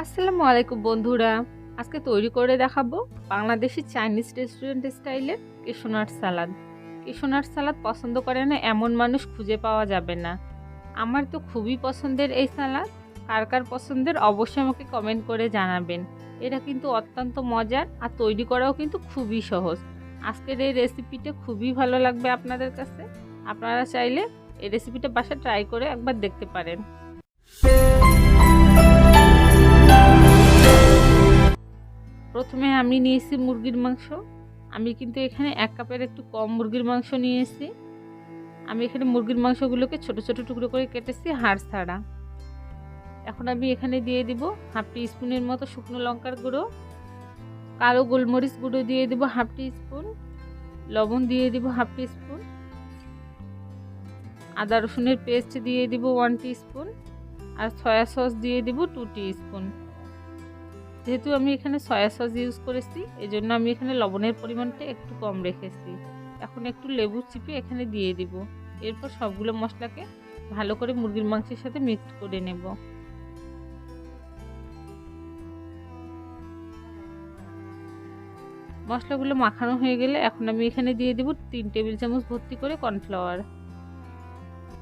আসসালামু আলাইকুম বন্ধুরা। আজকে তৈরি করে দেখাবো বাংলাদেশি চাইনিজ রেস্টুরেন্ট স্টাইলের কেশোনাট সালাদ। কেশোনাট সালাদ পছন্দ করে না এমন মানুষ খুঁজে পাওয়া যাবে না। আমার তো খুবই পছন্দের এই সালাদ। কার কার পছন্দের অবশ্যই আমাকে কমেন্ট করে জানাবেন। এটা কিন্তু অত্যন্ত মজার আর তৈরি করাও কিন্তু খুবই সহজ। আজকের এই রেসিপিটা খুবই ভালো লাগবে আপনাদের কাছে। আপনারা চাইলে এই রেসিপিটা বাসা ট্রাই করে একবার দেখতে পারেন। প্রথমে আমি নিয়েছি মুরগির মাংস। আমি কিন্তু এখানে এক কাপের একটু কম মুরগির মাংস নিয়েছি। আমি এখানে মুরগির মাংসগুলোকে ছোট ছোট টুকরো করে কেটেছি হাড় ছাড়া। এখন আমি এখানে দিয়ে দিব হাফ টি স্পুনের মতো শুকনো লঙ্কার গুঁড়ো, কালো গোলমরিচ গুঁড়ো দিয়ে দিব হাফ টি স্পুন, লবণ দিয়ে দিব হাফ টি স্পুন, আদা রসুনের পেস্ট দিয়ে দিব ওয়ান টি স্পুন, আর সয়া সস দিয়ে দিব টু টি স্পুন। যেহেতু আমি এখানে সয়া সস ইউজ করেছি এই জন্য আমি এখানে লবণের পরিমাণটা একটু কম রেখেছি। এখন একটু লেবু চিপে এখানে দিয়ে দিব। এরপর সবগুলো মশলাকে ভালো করে মুরগির মাংসের সাথে মিক্স করে নেব। মশলাগুলো মাখানো হয়ে গেলে এখন আমি এখানে দিয়ে দিব তিন টেবিল চামচ ভর্তি করে কর্নফ্লাওয়ার।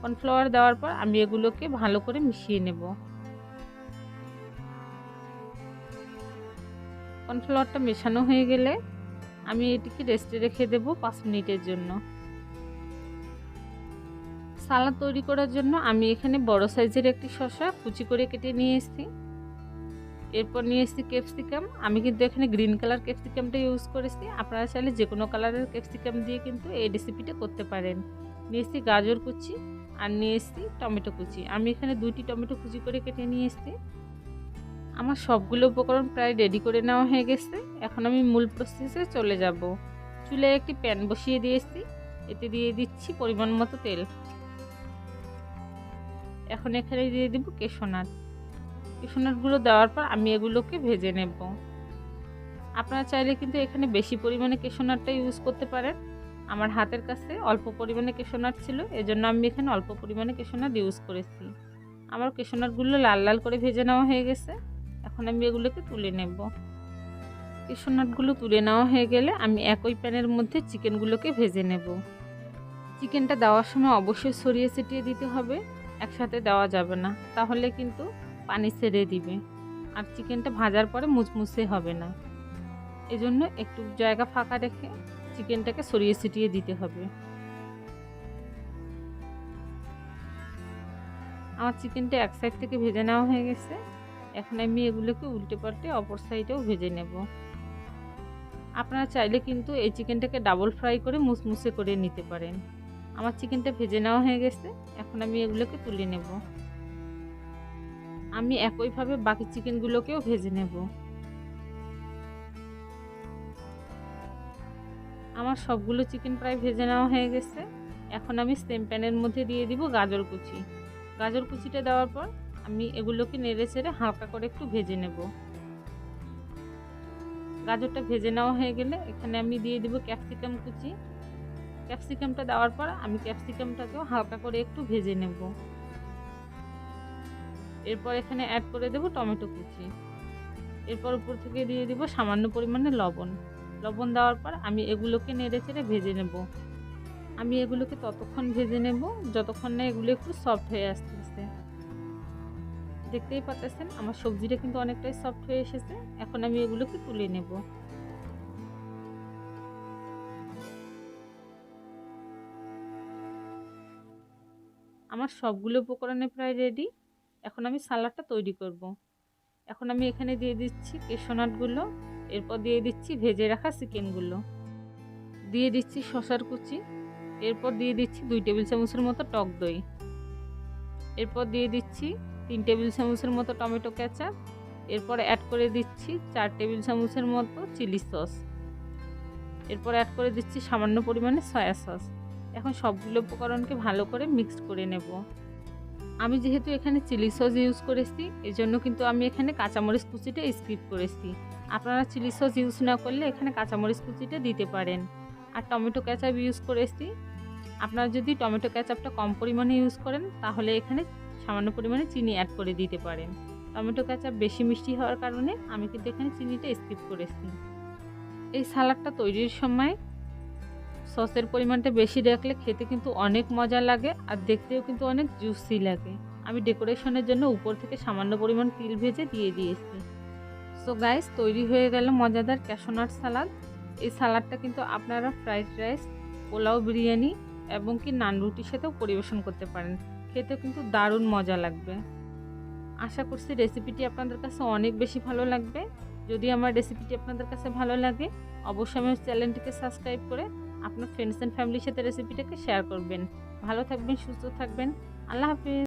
কর্নফ্লাওয়ার দেওয়ার পর আমি এগুলোকে ভালো করে মিশিয়ে নেব। কর্নফ্লাওয়ারটা মেশানো হয়ে গেলে আমি এটিকে রেস্টে রেখে দেব পাঁচ মিনিটের জন্য। সালাদ তৈরি করার জন্য আমি এখানে বড় সাইজের একটি শসা কুচি করে কেটে নিয়ে এসেছি। এরপর নিয়ে এসেছি ক্যাপসিকাম আমি কিন্তু এখানে গ্রিন কালার ক্যাপসিকামটা ইউজ করেছি। আপনারা চাইলে যে কোনো কালারের ক্যাপসিকাম দিয়ে কিন্তু এই রেসিপিটা করতে পারেন। নিয়ে এসেছি গাজর কুচি আর নিয়ে এসেছি টমেটো কুচি। আমি এখানে দুইটি টমেটো কুচি করে কেটে নিয়ে এসেছি। আমার সবগুলো উপকরণ প্রায় রেডি করে নেওয়া হয়ে গেছে। এখন আমি মূল প্রসেসে চলে যাব। চুলায় একটি প্যান বসিয়ে দিয়েছি। এতে দিয়ে দিচ্ছি পরিমাণ মতো তেল। এখন এখানে দিয়ে দিব কেশোনাট কেশোনাটগুলো দেওয়ার পর আমি এগুলোকে ভেজে নেব। আপনারা চাইলে কিন্তু এখানে বেশি পরিমাণে কেশোনাটটা ইউজ করতে পারেন। আমার হাতের কাছে অল্প পরিমাণে কেশোনাট ছিল, এজন্য আমি এখানে অল্প পরিমাণে কেশোনাট ইউজ করেছি। আমার কেশোনাটগুলো লাল লাল করে ভেজে নেওয়া হয়ে গেছে। এখন আমি এগুলোকে তুলে নেব। কেশোনাটগুলো তুলে নেওয়া হয়ে গেলে আমি একই প্যানের মধ্যে চিকেনগুলোকে ভেজে নেব। চিকেনটা দেওয়ার সময় অবশ্যই সরিয়ে ছিটিয়ে দিতে হবে, একসাথে দেওয়া যাবে না, তাহলে কিন্তু পানি ছেড়ে দিবে। আর চিকেনটা ভাজার পরে মুচমুচে হবে না। এজন্য একটু জায়গা ফাঁকা রেখে চিকেনটাকে সরিয়ে ছিটিয়ে দিতে হবে। আমার চিকেনটা এক সাইড থেকে ভেজে নেওয়া হয়ে গেছে। এখন আমি এগুলোকে উল্টে পাল্টে অপর সাইডেও ভেজে নেব। আপনারা চাইলে কিন্তু এই চিকেনটাকে ডাবল ফ্রাই করে মুসমুসে করে নিতে পারেন। আমার চিকেনটা ভেজে নেওয়া হয়ে গেছে, এখন আমি এগুলোকে তুলে নেব। আমি একইভাবে বাকি চিকেনগুলোকেও ভেজে নেব। আমার সবগুলো চিকেন প্রায় ভেজে নেওয়া হয়ে গেছে। এখন আমি সেম প্যানের মধ্যে দিয়ে দিব গাজর কুচি। গাজর কুচিটা দেওয়ার পর আমি এগুলোকে নেড়ে চেড়ে হালকা করে একটু ভেজে নেব। গাজরটা ভেজে নেওয়া হয়ে গেলে এখানে আমি দিয়ে দিব ক্যাপসিকাম কুচি। ক্যাপসিকামটা দেওয়ার পর আমি ক্যাপসিকামটাকেও হালকা করে একটু ভেজে নেব। এরপর এখানে অ্যাড করে দেব টমেটো কুচি। এরপর উপর থেকে দিয়ে দিব সামান্য পরিমাণে লবণ। লবণ দেওয়ার পর আমি এগুলোকে নেড়ে চেড়ে ভেজে নেব। আমি এগুলোকে ততক্ষণ ভেজে নেব, যতক্ষণ না এগুলো একটু সফট হয়ে আসতেছে দেখতেই পাচ্ছেন আমার সবজিটা কিন্তু অনেকটাই সফট হয়ে এসেছে। এখন আমি এগুলোকে তুলে নেব। আমার সবগুলো উপকরণে প্রায় রেডি এখন আমি সালাডটা তৈরি করব। এখন আমি এখানে দিয়ে দিচ্ছি কেশোনাটগুলো এরপর দিয়ে দিচ্ছি ভেজে রাখা চিকেনগুলো। দিয়ে দিচ্ছি শশার কুচি, এরপর দিয়ে দিচ্ছি দুই টেবিল চামচের মতো টক দই। এরপর দিয়ে দিচ্ছি তিন টেবিল চামচের মতো টমেটো কেচাপ। এরপর অ্যাড করে দিচ্ছি চার টেবিল চামচের মতো চিলি সস। এরপর অ্যাড করে দিচ্ছি সামান্য পরিমাণে সয়া সস এখন সবগুলো উপকরণকে ভালো করে মিক্সড করে নেব। আমি যেহেতু এখানে চিলি সস ইউজ করেছি এই জন্য কিন্তু আমি এখানে কাঁচামরিচ কুচিটা স্কিপ করেছি। আপনারা চিলি সস ইউজ না করলে এখানে কাঁচামরিচ কুচিটা দিতে পারেন। আর টমেটো ক্যাচাপ ইউজ করেছি আপনারা যদি টমেটো ক্যাচাপটা কম পরিমাণে ইউজ করেন, তাহলে এখানে সামান্য পরিমাণে চিনি অ্যাড করে দিতে পারেন। টমেটো কেচাপ বেশি মিষ্টি হওয়ার কারণে আমি কিন্তু এখানে চিনিটা স্কিপ করেছি। এই সালাডটা তৈরির সময় সসের পরিমাণটা বেশি রাখলে খেতে কিন্তু অনেক মজা লাগে আর দেখতেও কিন্তু অনেক জুসি লাগে। আমি ডেকোরেশনের জন্য উপর থেকে সামান্য পরিমাণ তিল ভেজে দিয়ে দিয়েছি। সো গাইস তৈরি হয়ে গেল মজাদার ক্যাশোনাট সালাদ। এই সালাডটা কিন্তু আপনারা ফ্রাইড রাইস পোলাও বিরিয়ানি এবং কি নান রুটির সাথেও পরিবেশন করতে পারেন। খেতেও কিন্তু দারুণ মজা লাগবে। আশা করছি রেসিপিটি আপনাদের কাছে অনেক বেশি ভালো লাগবে। যদি আমার রেসিপিটি আপনাদের কাছে ভালো লাগে, অবশ্যই আমার চ্যানেলটিকে সাবস্ক্রাইব করে আপনার ফ্রেন্ডস অ্যান্ড ফ্যামিলির সাথে রেসিপিটাকে শেয়ার করবেন। ভালো থাকবেন, সুস্থ থাকবেন। আল্লাহ হাফিজ।